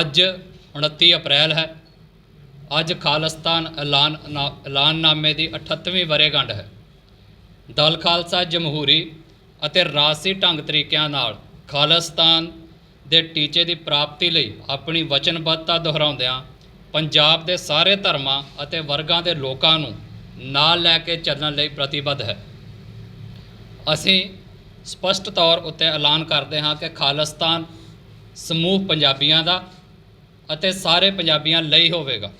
ਅੱਜ 29 ਅਪ੍ਰੈਲ ਹੈ। ਅੱਜ ਖਾਲਿਸਤਾਨ ਐਲਾਨ ਐਲਾਨਨਾਮੇ ਦੀ 38ਵੀਂ ਵਰ੍ਹੇਗੰਢ ਹੈ। ਦਲ ਖਾਲਸਾ ਜਮਹੂਰੀ ਅਤੇ ਰਾਜਸੀ ਢੰਗ ਤਰੀਕਿਆਂ ਨਾਲ ਖਾਲਿਸਤਾਨ ਦੇ ਟੀਚੇ ਦੀ ਪ੍ਰਾਪਤੀ ਲਈ ਆਪਣੀ ਵਚਨਬੱਧਤਾ ਦੁਹਰਾਉਂਦਿਆਂ ਪੰਜਾਬ ਦੇ ਸਾਰੇ ਧਰਮਾਂ ਅਤੇ ਵਰਗਾਂ ਦੇ ਲੋਕਾਂ ਨੂੰ ਨਾਲ ਲੈ ਕੇ ਚੱਲਣ ਲਈ ਪ੍ਰਤੀਬੱਧ ਹੈ। ਅਸੀਂ ਸਪਸ਼ਟ ਤੌਰ ਉੱਤੇ ਐਲਾਨ ਕਰਦੇ ਹਾਂ ਕਿ ਖਾਲਿਸਤਾਨ ਸਮੂਹ ਪੰਜਾਬੀਆਂ ਦਾ ਅਤੇ ਸਾਰੇ ਪੰਜਾਬੀਆਂ ਲਈ ਹੋਵੇਗਾ।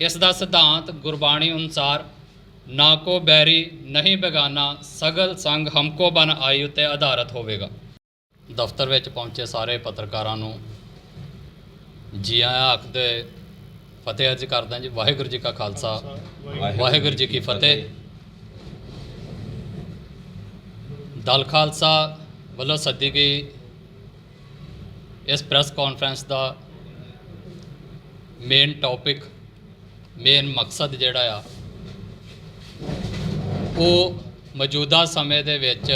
ਇਸ ਦਾ ਸਿਧਾਂਤ ਗੁਰਬਾਣੀ ਅਨੁਸਾਰ, ਨਾ ਕੋ ਬੈਰੀ, ਨਹੀਂ ਬੇਗਾਨਾ, ਸਗਲ ਸੰਗ ਹਮਕੋ ਬਨ ਆਈ ਉਤੇ ਆਧਾਰਿਤ ਹੋਵੇਗਾ। ਦਫ਼ਤਰ ਵਿੱਚ ਪਹੁੰਚੇ ਸਾਰੇ ਪੱਤਰਕਾਰਾਂ ਨੂੰ ਜੀ ਆਇਆਂ ਆਖਦੇ ਫਤਿਹ ਅਰਜ਼ ਕਰਦਾ ਜੀ, ਵਾਹਿਗੁਰੂ ਜੀ ਕਾ ਖਾਲਸਾ, ਵਾਹਿਗੁਰੂ ਜੀ ਕੀ ਫਤਿਹ। ਦਲ ਖਾਲਸਾ ਵੱਲੋਂ ਸੱਦੀ ਗਈ ਇਸ ਪ੍ਰੈਸ ਕਾਨਫਰੰਸ ਦਾ ਮੇਨ ਟੌਪਿਕ ਮੇਨ ਮਕਸਦ ਜਿਹੜਾ ਆ, ਉਹ ਮੌਜੂਦਾ ਸਮੇਂ ਦੇ ਵਿੱਚ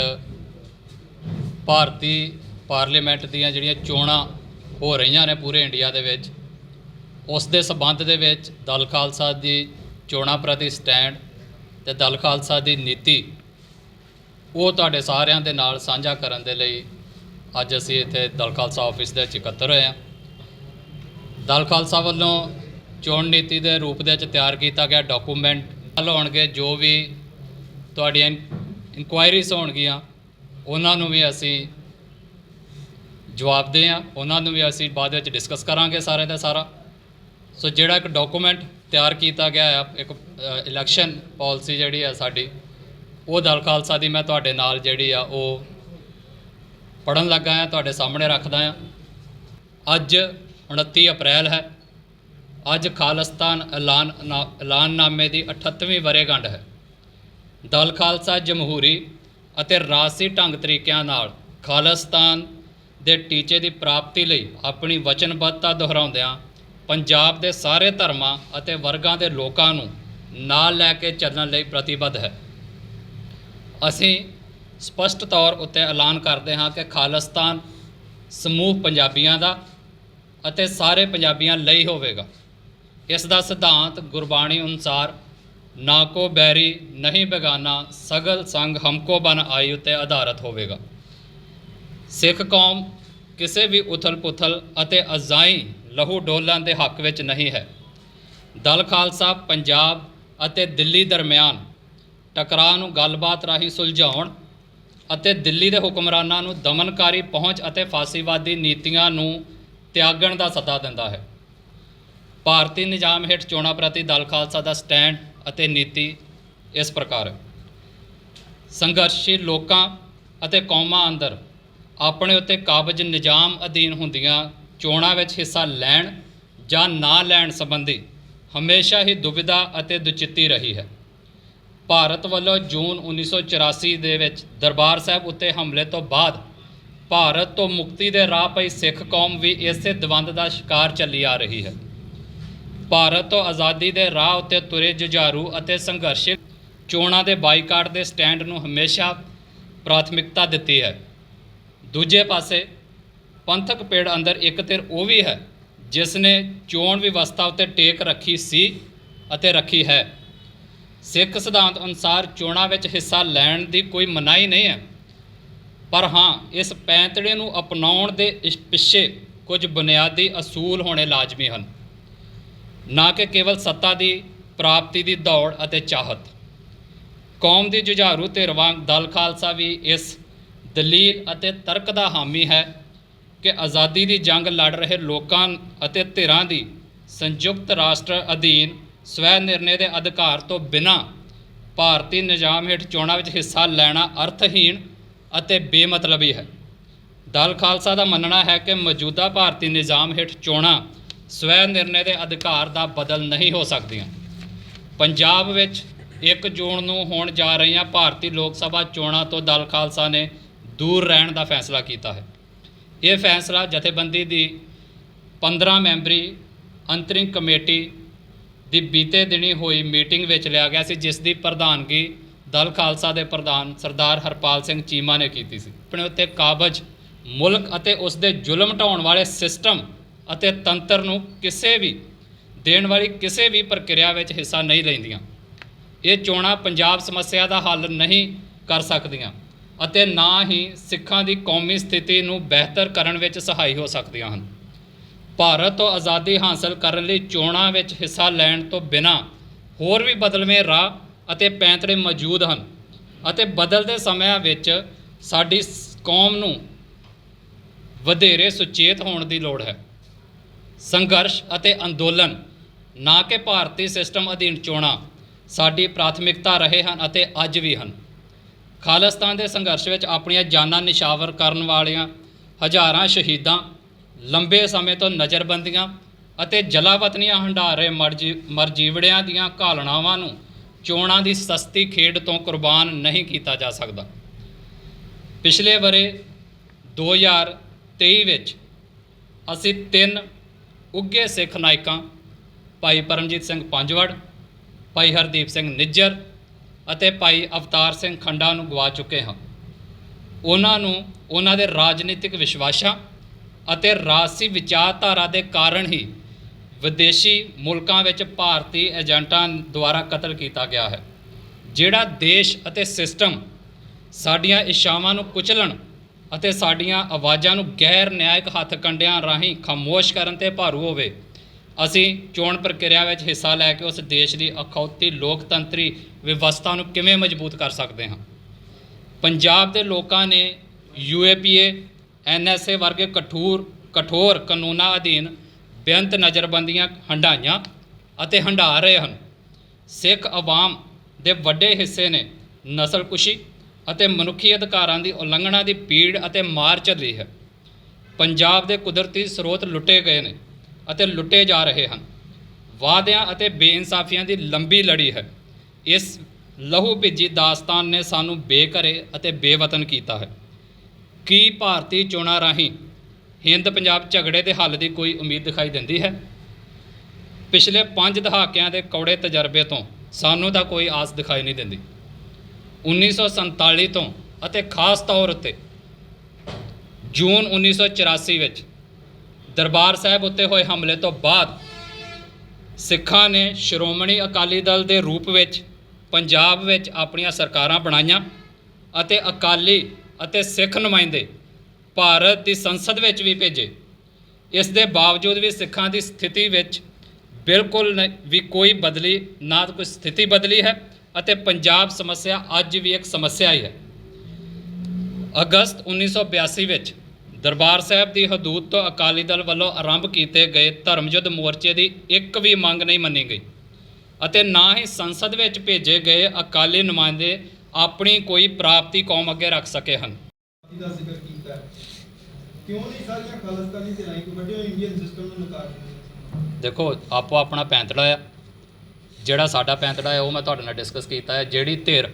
ਭਾਰਤੀ ਪਾਰਲੀਮੈਂਟ ਦੀਆਂ ਜਿਹੜੀਆਂ ਚੋਣਾਂ ਹੋ ਰਹੀਆਂ ਨੇ ਪੂਰੇ ਇੰਡੀਆ ਦੇ ਵਿੱਚ, ਉਸ ਦੇ ਸਬੰਧ ਦੇ ਵਿੱਚ ਦਲ ਖਾਲਸਾ ਦੀ ਚੋਣਾਂ ਪ੍ਰਤੀ ਸਟੈਂਡ ਤੇ ਦਲ ਖਾਲਸਾ ਦੀ ਨੀਤੀ, ਉਹ ਤੁਹਾਡੇ ਸਾਰਿਆਂ ਦੇ ਨਾਲ ਸਾਂਝਾ ਕਰਨ ਦੇ ਲਈ ਅੱਜ ਅਸੀਂ ਇੱਥੇ ਦਲ ਖਾਲਸਾ ਆਫਿਸ ਦੇ ਵਿੱਚ ਇਕੱਤਰ ਹੋਏ ਹਾਂ। ਦਲ ਖਾਲਸਾ ਵੱਲੋਂ ਚੋਣ ਨੀਤੀ ਦੇ ਰੂਪ ਦੇ ਵਿੱਚ ਤਿਆਰ ਕੀਤਾ ਗਿਆ ਡਾਕੂਮੈਂਟ ਹੱਲ ਹੋਣਗੇ ਜੋ ਵੀ ਤੁਹਾਡੀਆਂ ਇਨਕੁਆਇਰੀਜ਼ ਹੋਣਗੀਆਂ, ਉਹਨਾਂ ਨੂੰ ਵੀ ਅਸੀਂ ਜਵਾਬ ਦੇ ਆ ਉਹਨਾਂ ਨੂੰ ਵੀ ਅਸੀਂ ਬਾਅਦ ਵਿੱਚ ਡਿਸਕਸ ਕਰਾਂਗੇ ਸਾਰੇ ਦਾ ਸਾਰਾ। ਸੋ ਜਿਹੜਾ ਇੱਕ ਡਾਕੂਮੈਂਟ ਤਿਆਰ ਕੀਤਾ ਗਿਆ ਆ, ਇੱਕ ਇਲੈਕਸ਼ਨ ਪਾਲਿਸੀ ਜਿਹੜੀ ਆ ਸਾਡੀ, ਉਹ ਦਲ ਖਾਲਸਾ ਦੀ ਮੈਂ ਤੁਹਾਡੇ ਨਾਲ ਜਿਹੜੀ ਆ ਉਹ ਪੜਨ ਲੱਗਾ ਆ, ਤੁਹਾਡੇ ਸਾਹਮਣੇ ਰੱਖਦਾ ਆ। ਅੱਜ 29 ਅਪ੍ਰੈਲ ਹੈ। ਅੱਜ ਖਾਲਿਸਤਾਨ ਐਲਾਨ ਐਲਾਨਨਾਮੇ ਦੀ 38ਵੀਂ ਵਰ੍ਹੇਗੰਢ ਹੈ। ਦਲ ਖਾਲਸਾ ਜਮਹੂਰੀ ਅਤੇ ਰਾਜਸੀ ਢੰਗ ਤਰੀਕਿਆਂ ਨਾਲ ਖਾਲਿਸਤਾਨ ਦੇ ਟੀਚੇ ਦੀ ਪ੍ਰਾਪਤੀ ਲਈ ਆਪਣੀ ਵਚਨਬੱਧਤਾ ਦੁਹਰਾਉਂਦਿਆਂ ਪੰਜਾਬ ਦੇ ਸਾਰੇ ਧਰਮਾਂ ਅਤੇ ਵਰਗਾਂ ਦੇ ਲੋਕਾਂ ਨੂੰ ਨਾਲ ਲੈ ਕੇ ਚੱਲਣ ਲਈ ਪ੍ਰਤੀਬੱਧ ਹੈ। ਅਸੀਂ ਸਪਸ਼ਟ ਤੌਰ ਉੱਤੇ ਐਲਾਨ ਕਰਦੇ ਹਾਂ ਕਿ ਖਾਲਿਸਤਾਨ ਸਮੂਹ ਪੰਜਾਬੀਆਂ ਦਾ ਅਤੇ ਸਾਰੇ ਪੰਜਾਬੀਆਂ ਲਈ ਹੋਵੇਗਾ। ਇਸ ਦਾ ਸਿਧਾਂਤ ਗੁਰਬਾਣੀ ਅਨੁਸਾਰ, ਨਾ ਕੋ ਬੈਰੀ, ਨਹੀਂ ਬੇਗਾਨਾ, ਸਗਲ ਸੰਗ ਹਮਕੋ ਬਨ ਆਈ ਉਤੇ ਆਧਾਰਿਤ ਹੋਵੇਗਾ। ਸਿੱਖ ਕੌਮ ਕਿਸੇ ਵੀ ਉਥਲ-ਪੁਥਲ ਅਤੇ ਅਜ਼ਾਈ ਲਹੂ ਡੋਲਾਂ ਦੇ ਹੱਕ ਵਿੱਚ ਨਹੀਂ ਹੈ। ਦਲ ਖਾਲਸਾ ਪੰਜਾਬ ਅਤੇ ਦਿੱਲੀ ਦਰਮਿਆਨ ਟਕਰਾਅ ਨੂੰ ਗੱਲਬਾਤ ਰਾਹੀਂ ਸੁਲਝਾਉਣ ਅਤੇ ਦਿੱਲੀ ਦੇ ਹੁਕਮਰਾਨਾਂ ਨੂੰ ਦਮਨਕਾਰੀ ਪਹੁੰਚ ਅਤੇ ਫਾਸੀਵਾਦੀ ਨੀਤੀਆਂ ਨੂੰ ਤਿਆਗਣ ਦਾ ਸੱਦਾ ਦਿੰਦਾ ਹੈ। ਭਾਰਤੀ ਨਿਜ਼ਾਮ ਹੇਠ ਚੋਣਾਂ ਪ੍ਰਤੀ ਦਲ ਖਾਲਸਾ ਦਾ ਸਟੈਂਡ ਅਤੇ ਨੀਤੀ ਇਸ ਪ੍ਰਕਾਰ ਹੈ। ਸੰਘਰਸ਼ੀ ਲੋਕਾਂ ਅਤੇ ਕੌਮਾਂ ਅੰਦਰ ਆਪਣੇ ਉੱਤੇ ਕਾਬਜ ਨਿਜ਼ਾਮ ਅਧੀਨ ਹੁੰਦੀਆਂ ਚੋਣਾਂ ਵਿੱਚ ਹਿੱਸਾ ਲੈਣ ਜਾਂ ਨਾ ਲੈਣ ਸੰਬੰਧੀ ਹਮੇਸ਼ਾ ਹੀ ਦੁਬਿਧਾ ਅਤੇ ਦੁਚਿੱਤੀ ਰਹੀ ਹੈ। ਭਾਰਤ ਵੱਲੋਂ ਜੂਨ 1984 ਦੇ ਵਿੱਚ ਦਰਬਾਰ ਸਾਹਿਬ ਉੱਤੇ ਹਮਲੇ ਤੋਂ ਬਾਅਦ ਭਾਰਤ ਤੋਂ ਮੁਕਤੀ ਦੇ ਰਾਹ ਪਈ ਸਿੱਖ ਕੌਮ ਵੀ ਇਸੇ ਦਵੰਦ ਦਾ ਸ਼ਿਕਾਰ ਚੱਲੀ ਆ ਰਹੀ ਹੈ। ਭਾਰਤ ਤੋਂ ਆਜ਼ਾਦੀ ਦੇ ਰਾਹ ਉੱਤੇ ਤੁਰੇ ਜੁਝਾਰੂ ਅਤੇ ਸੰਘਰਸ਼ੀ ਚੋਣਾਂ ਦੇ ਬਾਈਕਾਟ ਦੇ ਸਟੈਂਡ ਨੂੰ ਹਮੇਸ਼ਾ ਪ੍ਰਾਥਮਿਕਤਾ ਦਿੱਤੀ ਹੈ। ਦੂਜੇ ਪਾਸੇ ਪੰਥਕ ਪੇੜ ਅੰਦਰ ਇੱਕ ਧਿਰ ਉਹ ਵੀ ਹੈ ਜਿਸ ਨੇ ਚੋਣ ਵਿਵਸਥਾ ਉੱਤੇ ਟੇਕ ਰੱਖੀ ਸੀ ਅਤੇ ਰੱਖੀ ਹੈ। ਸਿੱਖ ਸਿਧਾਂਤ ਅਨੁਸਾਰ ਚੋਣਾਂ ਵਿੱਚ ਹਿੱਸਾ ਲੈਣ ਦੀ ਕੋਈ ਮਨਾਹੀ ਨਹੀਂ ਹੈ। ਪਰ ਹਾਂ, ਇਸ ਪੈਂਤੜੇ ਨੂੰ ਅਪਣਾਉਣ ਦੇ ਇਸ ਪਿੱਛੇ ਕੁਝ ਬੁਨਿਆਦੀ ਅਸੂਲ ਹੋਣੇ ਲਾਜ਼ਮੀ ਹਨ। ਨਾ ਕਿ ਕੇਵਲ ਸੱਤਾ ਦੀ ਪ੍ਰਾਪਤੀ ਦੀ ਦੌੜ ਅਤੇ ਚਾਹਤ। ਕੌਮ ਦੀ ਜੁਝਾਰੂ ਧਿਰ ਵਾਂਗ ਦਲ ਖਾਲਸਾ ਵੀ ਇਸ ਦਲੀਲ ਅਤੇ ਤਰਕ ਦਾ ਹਾਮੀ ਹੈ ਕਿ ਆਜ਼ਾਦੀ ਦੀ ਜੰਗ ਲੜ ਰਹੇ ਲੋਕਾਂ ਅਤੇ ਧਿਰਾਂ ਦੀ ਸੰਯੁਕਤ ਰਾਸ਼ਟਰ ਅਧੀਨ ਸਵੈ ਨਿਰਣੇ ਦੇ ਅਧਿਕਾਰ ਤੋਂ ਬਿਨਾਂ ਭਾਰਤੀ ਨਿਜ਼ਾਮ ਹੇਠ ਚੋਣਾਂ ਵਿੱਚ ਹਿੱਸਾ ਲੈਣਾ ਅਰਥਹੀਣ ਅਤੇ ਬੇਮਤਲਬੀ ਹੈ। ਦਲ ਖਾਲਸਾ ਦਾ ਮੰਨਣਾ ਹੈ ਕਿ ਮੌਜੂਦਾ ਭਾਰਤੀ ਨਿਜ਼ਾਮ ਹੇਠ ਚੋਣਾਂ ਸਵੈ ਨਿਰਣੇ ਦੇ ਅਧਿਕਾਰ ਦਾ ਬਦਲ ਨਹੀਂ ਹੋ ਸਕਦੀਆਂ। ਪੰਜਾਬ ਵਿੱਚ 1 ਜੂਨ ਨੂੰ ਹੋਣ ਜਾ ਰਹੀਆਂ ਭਾਰਤੀ ਲੋਕ ਸਭਾ ਚੋਣਾਂ ਤੋਂ ਦਲ ਖਾਲਸਾ ਨੇ ਦੂਰ ਰਹਿਣ ਦਾ ਫੈਸਲਾ ਕੀਤਾ ਹੈ। ਇਹ ਫੈਸਲਾ ਜਥੇਬੰਦੀ ਦੀ 15 ਮੈਂਬਰੀ ਅੰਤਰਿੰਗ ਕਮੇਟੀ ਦੀ ਬੀਤੇ ਦਿਨੀ ਹੋਈ ਮੀਟਿੰਗ ਵਿੱਚ ਲਿਆ ਗਿਆ ਸੀ, ਜਿਸ ਦੀ ਪ੍ਰਧਾਨਗੀ ਦਲ ਖਾਲਸਾ ਦੇ ਪ੍ਰਧਾਨ ਸਰਦਾਰ ਹਰਪਾਲ ਸਿੰਘ ਚੀਮਾ ਨੇ ਕੀਤੀ ਸੀ। ਆਪਣੇ ਉੱਤੇ ਕਾਬਜ, ਮੁਲਕ ਅਤੇ ਉਸ ਦੇ ਜ਼ੁਲਮ ਢਾਉਣ ਵਾਲੇ ਸਿਸਟਮ ਅਤੇ ਤੰਤਰ ਨੂੰ ਕਿਸੇ ਵੀ ਦੇਣ ਵਾਲੀ ਕਿਸੇ ਵੀ ਪ੍ਰਕਿਰਿਆ ਵਿੱਚ ਹਿੱਸਾ ਨਹੀਂ ਲੈਂਦੀਆਂ। ਇਹ ਚੋਣਾਂ ਪੰਜਾਬ ਸਮੱਸਿਆ ਦਾ ਹੱਲ ਨਹੀਂ ਕਰ ਸਕਦੀਆਂ ਅਤੇ ਨਾ ਹੀ ਸਿੱਖਾਂ ਦੀ ਕੌਮੀ ਸਥਿਤੀ ਨੂੰ ਬਿਹਤਰ ਕਰਨ ਵਿੱਚ ਸਹਾਈ ਹੋ ਸਕਦੀਆਂ ਹਨ। ਭਾਰਤ ਤੋਂ ਆਜ਼ਾਦੀ ਹਾਸਲ ਕਰਨ ਲਈ ਚੋਣਾਂ ਵਿੱਚ ਹਿੱਸਾ ਲੈਣ ਤੋਂ ਬਿਨਾਂ ਹੋਰ ਵੀ ਬਦਲਵੇਂ ਰਾਹ ਅਤੇ ਪੈਂਤੜੇ ਮੌਜੂਦ ਹਨ ਅਤੇ ਬਦਲਦੇ ਸਮਿਆਂ ਵਿੱਚ ਸਾਡੀ ਕੌਮ ਨੂੰ ਵਧੇਰੇ ਸੁਚੇਤ ਹੋਣ ਦੀ ਲੋੜ ਹੈ। ਸੰਘਰਸ਼ ਅਤੇ ਅੰਦੋਲਨ ਨਾ ਕਿ ਭਾਰਤੀ ਸਿਸਟਮ ਅਧੀਨ ਚੋਣਾਂ ਸਾਡੀ ਪ੍ਰਾਥਮਿਕਤਾ ਰਹੇ ਹਨ ਅਤੇ ਅੱਜ ਵੀ ਹਨ। ਖਾਲਿਸਤਾਨ ਦੇ ਸੰਘਰਸ਼ ਵਿੱਚ ਆਪਣੀਆਂ ਜਾਨਾਂ ਨਿਸ਼ਾਵਰ ਕਰਨ ਵਾਲੀਆਂ ਹਜ਼ਾਰਾਂ ਸ਼ਹੀਦਾਂ ਲੰਬੇ ਸਮੇਂ ਤੋਂ ਨਜ਼ਰਬੰਦੀਆਂ ਅਤੇ ਜਲਾਵਤਨੀਆਂ ਹੰਡਾਰੇ ਮਰਜ਼ੀ, ਮਰਜੀਵੜਿਆਂ ਦੀਆਂ ਘਾਲਣਾਵਾਂ ਨੂੰ ਚੋਣਾਂ ਦੀ ਸਸਤੀ ਖੇਡ ਤੋਂ ਕੁਰਬਾਨ ਨਹੀਂ ਕੀਤਾ ਜਾ ਸਕਦਾ। ਪਿਛਲੇ ਵਰੇ 2023 ਵਿੱਚ ਅਸੀਂ ਤਿੰਨ ਉੱਗੇ ਸਿੱਖ ਨਾਇਕਾਂ, ਭਾਈ ਪਰਮਜੀਤ ਸਿੰਘ ਪੰਜਵੜ, ਭਾਈ ਹਰਦੀਪ ਸਿੰਘ ਨਿੱਜਰ ਅਤੇ ਭਾਈ ਅਵਤਾਰ ਸਿੰਘ ਖੰਡਾ ਨੂੰ ਗਵਾ ਚੁੱਕੇ ਹਾਂ। ਉਹਨਾਂ ਨੂੰ ਉਹਨਾਂ ਦੇ ਰਾਜਨੀਤਿਕ ਵਿਸ਼ਵਾਸਾਂ ਅਤੇ ਰਾਜਸੀ ਵਿਚਾਰਧਾਰਾ ਦੇ ਕਾਰਨ ਹੀ ਵਿਦੇਸ਼ੀ ਮੁਲਕਾਂ ਵਿੱਚ ਭਾਰਤੀ ਏਜੰਟਾਂ ਦੁਆਰਾ ਕਤਲ ਕੀਤਾ ਗਿਆ ਹੈ। ਜਿਹੜਾ ਦੇਸ਼ ਅਤੇ ਸਿਸਟਮ ਸਾਡੀਆਂ ਇੱਛਾਵਾਂ ਨੂੰ ਕੁਚਲਣ ਅਤੇ ਸਾਡੀਆਂ ਆਵਾਜ਼ਾਂ ਨੂੰ ਗੈਰ ਨਿਆਇਕ ਹੱਥ ਕੰਡਿਆਂ ਰਾਹੀਂ ਖਾਮੋਸ਼ ਕਰਨ ਤੇ ਭਾਰੂ ਹੋਵੇ, ਅਸੀਂ ਚੋਣ ਪ੍ਰਕਿਰਿਆ ਵਿੱਚ ਹਿੱਸਾ ਲੈ ਕੇ ਉਸ ਦੇਸ਼ ਦੀ ਅਖੌਤੀ ਲੋਕਤੰਤਰੀ ਵਿਵਸਥਾ ਨੂੰ ਕਿਵੇਂ ਮਜ਼ਬੂਤ ਕਰ ਸਕਦੇ ਹਾਂ? ਪੰਜਾਬ ਦੇ ਲੋਕਾਂ ਨੇ ਯੂਏਪੀਏ ਐਨਐਸਏ ਵਰਗੇ ਕਠੋਰ ਕਠੋਰ ਕਾਨੂੰਨਾਂ ਅਧੀਨ ਬੇਅੰਤ ਨਜ਼ਰਬੰਦੀਆਂ ਹੰਡਾਈਆਂ ਅਤੇ ਹੰਢਾ ਰਹੇ ਹਨ। ਸਿੱਖ ਆਵਾਮ ਦੇ ਵੱਡੇ ਹਿੱਸੇ ਨੇ ਨਸਲਕੁਸ਼ੀ ਅਤੇ ਮਨੁੱਖੀ ਅਧਿਕਾਰਾਂ ਦੀ ਉਲੰਘਣਾ ਦੀ ਪੀੜ ਅਤੇ ਮਾਰ ਝੱਲੀ ਹੈ। ਪੰਜਾਬ ਦੇ ਕੁਦਰਤੀ ਸਰੋਤ ਲੁੱਟੇ ਗਏ ਨੇ ਅਤੇ ਲੁੱਟੇ ਜਾ ਰਹੇ ਹਨ। ਵਾਅਦਿਆਂ ਅਤੇ ਬੇਇਨਸਾਫੀਆਂ ਦੀ ਲੰਬੀ ਲੜੀ ਹੈ। ਇਸ ਲਹੂ ਭਿੱਜੀ ਦਾਸਤਾਨ ਨੇ ਸਾਨੂੰ ਬੇਘਰੇ ਅਤੇ ਬੇਵਤਨ ਕੀਤਾ ਹੈ। ਕੀ ਭਾਰਤੀ ਚੋਣਾਂ ਰਾਹੀਂ ਹਿੰਦ ਪੰਜਾਬ ਝਗੜੇ ਦੇ ਹੱਲ ਦੀ ਕੋਈ ਉਮੀਦ ਦਿਖਾਈ ਦਿੰਦੀ ਹੈ। ਪਿਛਲੇ 5 ਦਹਾਕਿਆਂ ਦੇ ਕੌੜੇ ਤਜਰਬੇ ਤੋਂ ਸਾਨੂੰ ਤਾਂ ਕੋਈ ਆਸ ਦਿਖਾਈ ਨਹੀਂ ਦਿੰਦੀ। 1947 ਤੋਂ ਅਤੇ ਖਾਸ ਤੌਰ ਉੱਤੇ ਜੂਨ 1984 ਵਿੱਚ ਦਰਬਾਰ ਸਾਹਿਬ ਉੱਤੇ ਹੋਏ ਹਮਲੇ ਤੋਂ ਬਾਅਦ ਸਿੱਖਾਂ ਨੇ ਸ਼੍ਰੋਮਣੀ ਅਕਾਲੀ ਦਲ ਦੇ ਰੂਪ ਵਿੱਚ ਪੰਜਾਬ ਵਿੱਚ ਆਪਣੀਆਂ ਸਰਕਾਰਾਂ ਬਣਾਈਆਂ ਅਤੇ ਅਕਾਲੀ ਅਤੇ ਸਿੱਖ ਨੁਮਾਇੰਦੇ ਭਾਰਤ ਦੀ ਸੰਸਦ ਵਿੱਚ ਵੀ ਭੇਜੇ। ਇਸ ਦੇ ਬਾਵਜੂਦ ਵੀ ਸਿੱਖਾਂ ਦੀ ਸਥਿਤੀ ਵਿੱਚ ਬਿਲਕੁਲ ਵੀ ਕੋਈ ਬਦਲੀ, ਨਾ ਕੋਈ ਸਥਿਤੀ ਬਦਲੀ ਹੈ ਅਤੇ ਪੰਜਾਬ ਸਮੱਸਿਆ ਅੱਜ ਵੀ ਇੱਕ ਸਮੱਸਿਆ ਹੀ ਹੈ। ਅਗਸਤ 1982 ਵਿੱਚ ਦਰਬਾਰ ਸਾਹਿਬ ਦੀ ਹਦੂਦ ਤੋਂ ਅਕਾਲੀ ਦਲ ਵੱਲੋਂ ਆਰੰਭ ਕੀਤੇ ਗਏ ਧਰਮ ਯੁੱਧ ਮੋਰਚੇ ਦੀ ਇੱਕ ਵੀ ਮੰਗ ਨਹੀਂ ਮੰਨੀ ਗਈ ਅਤੇ ਨਾ ਹੀ ਸੰਸਦ ਵਿੱਚ ਭੇਜੇ ਗਏ ਅਕਾਲੀ ਨੁਮਾਇੰਦੇ ਆਪਣੀ ਕੋਈ ਪ੍ਰਾਪਤੀ ਕੌਮ ਅੱਗੇ ਰੱਖ ਸਕੇ ਹਨ। ਕਿਉਂ ਨਹੀਂ ਸਾਰੀਆਂ ਖਾਲਸਤਾਨੀ ਧਿਰਾਂ ਇੱਕ ਵੱਡੇ ਇੰਡੀਅਨ ਸਿਸਟਮ ਨੂੰ ਨਕਾਰ ਰਹੀਆਂ ਦੇਖੋ ਆਪੋ ਆਪਣਾ ਪੈਂਤੜਾ ਆ। ਜਿਹੜਾ ਸਾਡਾ ਪੈਂਤੜਾ ਹੈ ਉਹ ਮੈਂ ਤੁਹਾਡੇ ਨਾਲ ਡਿਸਕਸ ਕੀਤਾ ਹੈ। ਜਿਹੜੀ ਧਿਰ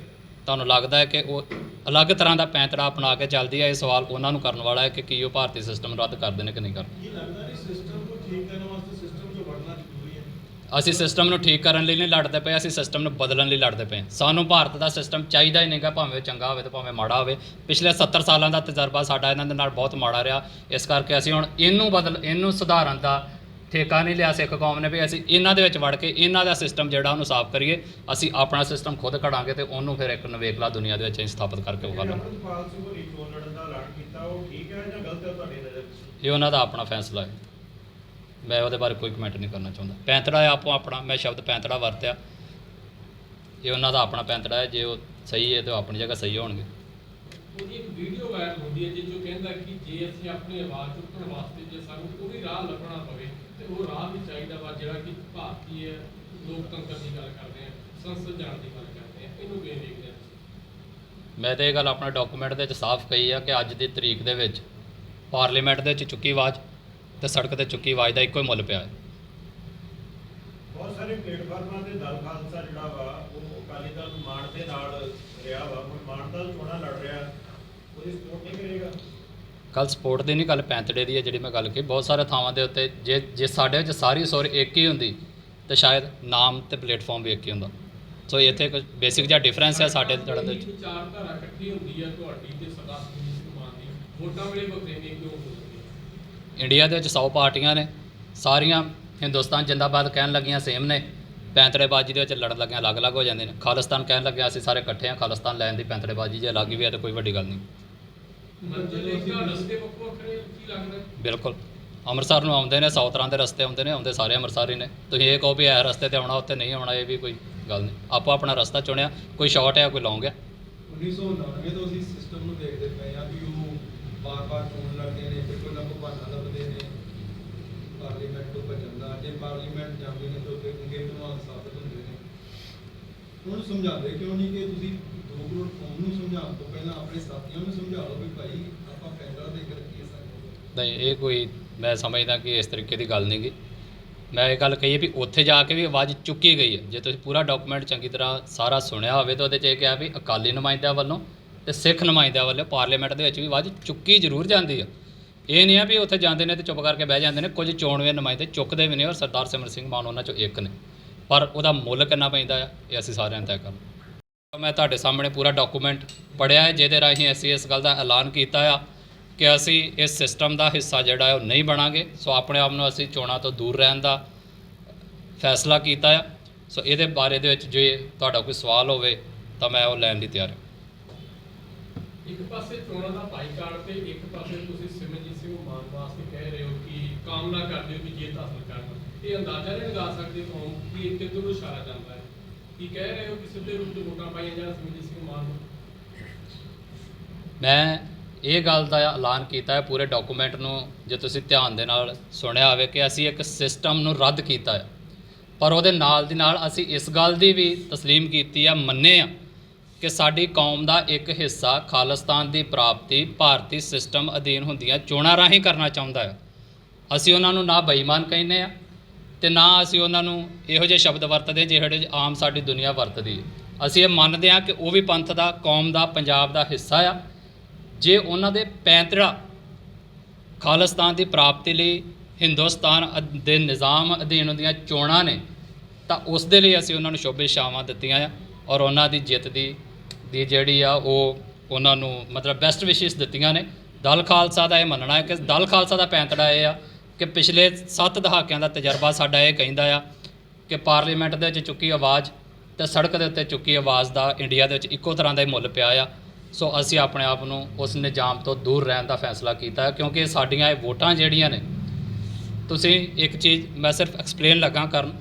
ਤੁਹਾਨੂੰ ਲੱਗਦਾ ਹੈ ਕਿ ਉਹ ਅਲੱਗ ਤਰ੍ਹਾਂ ਦਾ ਪੈਂਤੜਾ ਅਪਣਾ ਕੇ ਚੱਲਦੀ ਹੈ ਇਹ ਸਵਾਲ ਉਹਨਾਂ ਨੂੰ ਕਰਨ ਵਾਲਾ ਹੈ ਕਿ ਕੀ ਉਹ ਭਾਰਤੀ ਸਿਸਟਮ ਰੱਦ ਕਰਦੇ ਨੇ ਕਿ ਨਹੀਂ ਕਰਦੇ? ਇਹ ਲੱਗਦਾ ਨਹੀਂ ਸਿਸਟਮ ਨੂੰ ਠੀਕ ਕਰਨ ਵਾਸਤੇ ਸਿਸਟਮ 'ਚੋਂ ਵੜਨਾ ਜ਼ਰੂਰੀ ਹੈ? ਅਸੀਂ ਸਿਸਟਮ ਨੂੰ ਠੀਕ ਕਰਨ ਲਈ ਨਹੀਂ ਲੜਦੇ ਪਏ, ਅਸੀਂ ਸਿਸਟਮ ਨੂੰ ਬਦਲਣ ਲਈ ਲੜਦੇ ਪਏ। ਸਾਨੂੰ ਭਾਰਤ ਦਾ ਸਿਸਟਮ ਚਾਹੀਦਾ ਹੀ ਨਹੀਂਗਾ ਭਾਵੇਂ ਉਹ ਚੰਗਾ ਹੋਵੇ ਤੇ ਭਾਵੇਂ ਮਾੜਾ ਹੋਵੇ। ਪਿਛਲੇ 70 ਸਾਲਾਂ ਦਾ ਤਜਰਬਾ ਸਾਡਾ ਇਹਨਾਂ ਦੇ ਨਾਲ ਬਹੁਤ ਮਾੜਾ ਰਿਹਾ। ਇਸ ਕਰਕੇ ਅਸੀਂ ਹੁਣ ਇਹਨੂੰ ਬਦਲ, ਇਹਨੂੰ ਸੁਧਾਰਨ ਦਾ ਠੇਕਾ ਨਹੀਂ ਲਿਆ ਸਿੱਖ ਕੌਮ ਨੇ ਵੀ ਅਸੀਂ ਇਹਨਾਂ ਦੇ ਵਿੱਚ ਵੜ ਕੇ ਇਹਨਾਂ ਦਾ ਸਿਸਟਮ ਜਿਹੜਾ ਉਹਨੂੰ ਸਾਫ਼ ਕਰੀਏ। ਅਸੀਂ ਆਪਣਾ ਸਿਸਟਮ ਖੁਦ ਘੜਾਂਗੇ ਤੇ ਉਹਨੂੰ ਫਿਰ ਇੱਕ ਨਵੇਕਲਾ ਦੁਨੀਆ ਦੇ ਵਿੱਚ ਅਸੀਂ ਸਥਾਪਿਤ ਕਰਕੇ ਵਿਖਾਵਾਂਗੇ ਅਮਰਪਾਲ ਉਹ ਠੀਕ ਇਹ ਉਹਨਾਂ ਦਾ ਆਪਣਾ ਫੈਸਲਾ ਹੈ। ਮੈਂ ਉਹਦੇ ਬਾਰੇ ਕੋਈ ਕਮੈਂਟ ਨਹੀਂ ਕਰਨਾ ਚਾਹੁੰਦਾ। ਪੈਂਤੜਾ ਹੈ ਆਪੋ ਆਪਣਾ ਮੈਂ ਸ਼ਬਦ ਪੈਂਤੜਾ ਵਰਤਿਆ। ਇਹ ਉਹਨਾਂ ਦਾ ਆਪਣਾ ਪੈਂਤੜਾ ਹੈ ਜੇ ਉਹ ਸਹੀ ਹੈ ਤੇ ਆਪਣੀ ਜਗ੍ਹਾ ਸਹੀ ਹੋਣਗੇ। ਉਹਦੀ ਇੱਕ ਵੀਡੀਓ ਵਾਇਰਲ ਹੁੰਦੀ ਹੈ ਜਿਸ 'ਚੋਂ ਕਹਿੰਦਾ ਕਿ ਜੇ ਅਸੀਂ ਆਪਣੀ ਆਵਾਜ਼ ਚੁੱਕਣ ਵਾਸਤੇ ਜੇ ਸਾਨੂੰ ਕੋਈ ਰਾਹ ਲੱਭਣਾ ਪਵੇ ਤੇ ਉਹ ਰਾਹ ਵੀ ਚਾਹੀਦਾ ਵਾ ਜਿਹੜਾ ਕਿ ਭਾਰਤੀ ਹੈ ਲੋਕਤੰਤਰ ਦੀ ਗੱਲ ਕਰਦੇ ਆ ਸੰਸਦ ਜਾਣ ਦੀ ਗੱਲ ਕਰਦੇ ਆ। ਇਹਨੂੰ ਕਿਵੇਂ ਦੇਖਦੇ ਆ ਤੁਸੀਂ? ਮੈਂ ਤਾਂ ਇਹ ਗੱਲ ਆਪਣੇ ਡਾਕੂਮੈਂਟ ਦੇ ਵਿੱਚ ਸਾਫ਼ ਕਹੀ ਆ ਕਿ ਅੱਜ ਦੀ ਤਰੀਕ ਦੇ ਵਿੱਚ ਪਾਰਲੀਮੈਂਟ ਦੇ ਵਿੱਚ ਚੁੱਕੀ ਆਵਾਜ਼। ਤੇ ਸੜਕ ਤੇ ਚੁੱਕੀ ਆਵਾਜ਼ ਦਾ ਇੱਕੋ ਹੀ ਮੁੱਲ ਪਿਆ ਹੈ। ਬਹੁਤ ਸਾਰੇ ਪਲੇਟਫਾਰਮਾਂ ਤੇ ਦਲ ਖਾਲਸਾ ਜਿਹੜਾ ਵਾ ਉਹ ਅਕਾਲੀ ਦਲ ਨੂੰ ਮਾਣ ਦੇ ਨਾਲ ਰਿਹਾ ਵਾ ਹੁਣ ਮਾਣ ਦਲ ਚੋਣਾਂ ਲੜ ਰਿਹਾ। ਉਹਦੀ ਸਪੋਰਟ ਨਹੀਂ ਕਰੇਗਾ। ਕੱਲ ਸਪੋਰਟ ਦੀ ਨਹੀਂ ਗੱਲ ਪੈਂਤੜੇ ਦੀ ਹੈ ਜਿਹੜੀ ਮੈਂ ਗੱਲ ਕੀਤੀ ਬਹੁਤ ਸਾਰੇ ਥਾਵਾਂ ਦੇ ਉੱਤੇ ਜੇ ਜੇ ਸਾਡੇ ਵਿੱਚ ਸਾਰੀ ਸੁਰ ਇੱਕ ਹੀ ਹੁੰਦੀ ਤੇ ਸ਼ਾਇਦ ਨਾਮ ਤੇ ਪਲੇਟਫਾਰਮ ਵੀ ਇੱਕ ਹੀ ਹੁੰਦਾ। ਸੋ ਇੱਥੇ ਕੁਝ ਬੇਸਿਕ ਜਿਹਾ ਡਿਫਰੈਂਸ ਹੈ ਸਾਡੇ ਤੇ ਲੜਨ ਦੇ ਵਿੱਚ ਵਿਚਾਰਧਾਰਾ ਇਕੱਠੀ ਹੁੰਦੀ ਹੈ ਤੁਹਾਡੀ ਤੇ ਸਰਦਾਰ ਕੁਮਾਰ ਦੀ। ਵੋਟਾਂ ਵੇਲੇ ਕਿਉਂ ਹੋ ਜਾਂਦੀ ਹੈ ਇੰਡੀਆ ਦੇ ਵਿੱਚ 100 ਪਾਰਟੀਆਂ ਨੇ, ਸਾਰੀਆਂ ਹਿੰਦੁਸਤਾਨ ਜਿੰਦਾਬਾਦ ਕਹਿਣ ਲੱਗੀਆਂ ਸੇਮ ਨੇ ਪੈਂਤੜੇਬਾਜ਼ੀ ਦੇ ਵਿੱਚ ਲੜਨ ਲੱਗੀਆਂ ਅਲੱਗ-ਅਲੱਗ ਹੋ ਜਾਂਦੇ ਨੇ। ਖਾਲਿਸਤਾਨ ਕਹਿਣ ਲੱਗਿਆ, ਅਸੀਂ ਸਾਰੇ ਇਕੱਠੇ ਹਾਂ, ਖਾਲਿਸਤਾਨ ਲੈਣ ਦੀ ਪੈਂਤੜੇਬਾਜ਼ੀ ਜੇ ਅਲੱਗ ਵੀ ਹੈ ਤਾਂ ਕੋਈ ਵੱਡੀ ਗੱਲ ਨਹੀਂ। ਬਿਲਕੁਲ। ਅੰਮ੍ਰਿਤਸਰ ਨੂੰ ਆਉਂਦੇ ਨੇ 100 ਤਰ੍ਹਾਂ ਦੇ ਰਸਤੇ ਆਉਂਦੇ ਨੇ, ਆਉਂਦੇ ਸਾਰੇ ਅੰਮ੍ਰਿਤਸਰੀ ਨੇ। ਤੁਸੀਂ ਇਹ ਕਹੋ ਵੀ ਇਹ ਰਸਤੇ ਤੇ ਆਉਣਾ, ਉੱਥੇ ਨਹੀਂ ਆਉਣਾ, ਇਹ ਵੀ ਕੋਈ ਗੱਲ ਨਹੀਂ। ਆਪਾਂ ਆਪਣਾ ਰਸਤਾ ਚੁਣਿਆ, ਕੋਈ ਸ਼ਾਰਟ ਹੈ ਕੋਈ ਲੌਂਗ ਹੈ? 1999 ਤੋਂ ਅਸੀਂ ਸਿਸਟਮ ਨੂੰ ਦੇਖਦੇ ਪਏ ਆ ਵੀ ਉਹ ਬਾਰ-ਬਾਰ ਚੋਣ ਲੜਦੇ ਨੇ ਫਿਰ ਕੋਈ ਨਾ ਕੋਈ ਬਹਾਨਾ ਲੱਭਦੇ ਨੇ ਪਾਰਲੀਮੈਂਟ ਤੋਂ ਪਾਰਲੀਮੈਂਟ ਜਾਂਦੇ ਨੇ ਤਾਂ ਫਿਰ ਅੰਗੇ ਸਾਬਤ ਹੁੰਦੇ ਨੇ। ਉਹਨੂੰ ਸਮਝਾਉਂਦੇ ਕਿਉਂ ਨਹੀਂ ਕਿ ਤੁਸੀਂ 2 ਕਰੋੜ ਕੌਮ ਨੂੰ ਸਮਝਾਉਣ ਤੋਂ ਪਹਿਲਾਂ ਆਪਣੇ ਸਾਥੀਆਂ ਨੂੰ ਸਮਝਾ ਲਓ ਵੀ ਭਾਈ ਆਪਾਂ ਫੈਸਲਾ ਦੇ ਕੇ ਰੱਖੀਏ ਸਾਰੇ ਨਹੀਂ, ਇਹ ਕੋਈ ਮੈਂ ਸਮਝਦਾ ਕਿ ਇਸ ਤਰੀਕੇ ਦੀ ਗੱਲ ਨਹੀਂ ਗੀ। ਮੈਂ ਇਹ ਗੱਲ ਕਹੀ ਵੀ ਉੱਥੇ ਜਾ ਕੇ ਵੀ ਆਵਾਜ਼ ਚੁੱਕੀ ਗਈ ਹੈ। ਜੇ ਤੁਸੀਂ ਪੂਰਾ ਡਾਕੂਮੈਂਟ ਚੰਗੀ ਤਰ੍ਹਾਂ ਸਾਰਾ ਸੁਣਿਆ ਹੋਵੇ ਤਾਂ ਉਹਦੇ 'ਚ ਇਹ ਕਿਹਾ ਵੀ ਅਕਾਲੀ ਨੁਮਾਇੰਦਿਆਂ ਵੱਲੋਂ ਤੇ ਸਿੱਖ ਨੁਮਾਇੰਦਿਆਂ ਵੱਲੋਂ ਪਾਰਲੀਮੈਂਟ ਦੇ ਵਿੱਚ ਵੀ ਆਵਾਜ਼ ਚੁੱਕੀ ਜ਼ਰੂਰ ਜਾਂਦੀ ਹੈ। ਇਹ ਨਹੀਂ ਆ ਵੀ ਉੱਥੇ ਜਾਂਦੇ ਨੇ ਤੇ ਚੁੱਪ ਕਰਕੇ ਬਹਿ ਜਾਂਦੇ ਨੇ, ਕੁਝ ਚੋਣਵੇਂ ਨੁਮਾਇੰਦੇ ਚੁੱਕਦੇ ਵੀ ਨੇ ਔਰ ਸਰਦਾਰ ਸਿਮਰਨ ਸਿੰਘ ਮਾਨ ਉਹਨਾਂ ਚੋਂ ਇੱਕ ਨੇ। ਪਰ ਉਹਦਾ ਮੁੱਲ ਕਿੰਨਾ ਪੈਂਦਾ ਆ, ਇਹ ਅਸੀਂ ਸਾਰਿਆਂ ਨੇ ਤੈਅ ਕਰਨਾ। ਮੈਂ ਤੁਹਾਡੇ ਸਾਹਮਣੇ ਪੂਰਾ ਡਾਕੂਮੈਂਟ ਪੜਿਆ ਹੈ, ਜਿਹਦੇ ਰਾਹੀਂ ਅਸੀਂ ਇਸ ਗੱਲ ਦਾ ਐਲਾਨ ਕੀਤਾ ਆ ਕਿ ਅਸੀਂ ਇਸ ਸਿਸਟਮ ਦਾ ਹਿੱਸਾ ਜਿਹੜਾ ਹੈ ਉਹ ਨਹੀਂ ਬਣਾਂਗੇ। ਸੋ ਆਪਣੇ ਆਪ ਨੂੰ ਅਸੀਂ ਚੋਣਾਂ ਤੋਂ ਦੂਰ ਰਹਿਣ ਦਾ ਫੈਸਲਾ ਕੀਤਾ ਆ। ਸੋ ਇਹਦੇ ਬਾਰੇ ਦੇ ਵਿੱਚ ਜੇ ਤੁਹਾਡਾ ਕੋਈ ਸਵਾਲ ਹੋਵੇ ਤਾਂ ਮੈਂ ਉਹ ਲੈਣ ਲਈ ਤਿਆਰ ਹਾਂ। ਇੱਕ ਪਾਸੇ ਚੋਣਾਂ ਦਾ ਬਾਈਕਾਟ ਤੇ ਇੱਕ ਪਾਸੇ ਤੁਸੀਂ ਸਿਮਰਜੀਤ ਸਿੰਘ ਮਾਨ ਵਾਸਤੇ ਕਹਿ ਰਹੇ ਹੋ ਕਿ ਕਾਮਨਾ ਕਰਦੇ ਹੋ ਕਿ ਜਿੱਤ ਹਾਸਲ ਕਰਨਾ ਇਹ ਅੰਦਾਜ਼ਾ ਨਹੀਂ ਲਗਾ ਸਕਦੇ ਕੌਮ ਕਿ ਇਹ ਕਿੱਧਰ ਨੂੰ ਇਸ਼ਾਰਾ ਜਾਂਦਾ ਹੈ। ਕੀ ਕਹਿ ਰਹੇ ਹੋ ਕਿ ਸਿੱਧੇ ਰੂਪ ਤੇ ਵੋਟਾਂ ਪਾਈਆਂ ਜਾਣ ਸਿਮਰਜੀਤ ਸਿੰਘ ਮਾਨ ਨੂੰ? ਮੈਂ ਇਹ ਗੱਲ ਦਾ ਐਲਾਨ ਕੀਤਾ ਹੈ, ਪੂਰੇ ਡਾਕੂਮੈਂਟ ਨੂੰ ਜੇ ਤੁਸੀਂ ਧਿਆਨ ਦੇ ਨਾਲ ਸੁਣਿਆ ਹੋਵੇ ਕਿ ਅਸੀਂ ਇੱਕ ਸਿਸਟਮ ਨੂੰ ਰੱਦ ਕੀਤਾ ਹੈ। ਪਰ ਉਹਦੇ ਨਾਲ ਦੀ ਨਾਲ ਅਸੀਂ ਇਸ ਗੱਲ ਦੀ ਵੀ ਤਸਲੀਮ ਕੀਤੀ ਆ ਮੰਨੇ ਆ ਕਿ ਸਾਡੀ ਕੌਮ ਦਾ ਇੱਕ ਹਿੱਸਾ ਖਾਲਿਸਤਾਨ ਦੀ ਪ੍ਰਾਪਤੀ ਭਾਰਤੀ ਸਿਸਟਮ ਅਧੀਨ ਹੁੰਦੀਆਂ ਚੋਣਾਂ ਰਾਹੀਂ ਕਰਨਾ ਚਾਹੁੰਦਾ ਹੈ। ਅਸੀਂ ਉਹਨਾਂ ਨੂੰ ਨਾ ਬੇਈਮਾਨ ਕਹਿੰਦੇ ਆ ਤੇ ਨਾ ਅਸੀਂ ਉਹਨਾਂ ਨੂੰ ਇਹੋ ਜਿਹੇ ਸ਼ਬਦ ਵਰਤਦੇ ਜਿਹੜੇ ਆਮ ਸਾਡੀ ਦੁਨੀਆ ਵਰਤਦੀ ਹੈ। ਅਸੀਂ ਇਹ ਮੰਨਦੇ ਆ ਕਿ ਉਹ ਵੀ ਪੰਥ ਦਾ, ਕੌਮ ਦਾ, ਪੰਜਾਬ ਦਾ ਹਿੱਸਾ ਆ। ਜੇ ਉਹਨਾਂ ਦੇ ਪੈਂਤੜਾ ਖਾਲਿਸਤਾਨ ਦੀ ਪ੍ਰਾਪਤੀ ਲਈ ਹਿੰਦੁਸਤਾਨ ਦੇ ਨਿਜ਼ਾਮ ਅਧੀਨ ਹੁੰਦੀਆਂ ਚੋਣਾਂ ਨੇ, ਤਾਂ ਉਸ ਦੇ ਲਈ ਅਸੀਂ ਉਹਨਾਂ ਨੂੰ ਸ਼ੁਭ ਇਛਾਵਾਂ ਦਿੱਤੀਆਂ ਆ ਔਰ ਉਹਨਾਂ ਦੀ ਜਿੱਤ ਦੀ ਦੀ ਜਿਹੜੀ ਆ ਉਹ ਉਹਨਾਂ ਨੂੰ ਮਤਲਬ ਬੈਸਟ ਵਿਸ਼ੇਸ ਦਿੱਤੀਆਂ ਨੇ। ਦਲ ਖਾਲਸਾ ਦਾ ਇਹ ਮੰਨਣਾ ਹੈ ਕਿ ਦਲ ਖਾਲਸਾ ਦਾ ਪੈਂਤੜਾ ਇਹ ਆ ਕਿ ਪਿਛਲੇ 7 ਦਹਾਕਿਆਂ ਦਾ ਤਜਰਬਾ ਸਾਡਾ ਇਹ ਕਹਿੰਦਾ ਆ ਕਿ ਪਾਰਲੀਮੈਂਟ ਦੇ ਵਿੱਚ ਚੁੱਕੀ ਆਵਾਜ਼ ਤੇ ਸੜਕ ਦੇ ਉੱਤੇ ਚੁੱਕੀ ਆਵਾਜ਼ ਦਾ ਇੰਡੀਆ ਦੇ ਵਿੱਚ ਇੱਕੋ ਤਰ੍ਹਾਂ ਦਾ ਹੀ ਮੁੱਲ ਪਿਆ ਆ। ਸੋ ਅਸੀਂ ਆਪਣੇ ਆਪ ਨੂੰ ਉਸ ਨਿਜ਼ਾਮ ਤੋਂ ਦੂਰ ਰਹਿਣ ਦਾ ਫੈਸਲਾ ਕੀਤਾ ਕਿਉਂਕਿ ਸਾਡੀਆਂ ਇਹ ਵੋਟਾਂ ਜਿਹੜੀਆਂ ਨੇ, ਤੁਸੀਂ ਇੱਕ ਚੀਜ਼ ਮੈਂ ਸਿਰਫ ਐਕਸਪਲੇਨ ਲੱਗਾ ਕਰਨ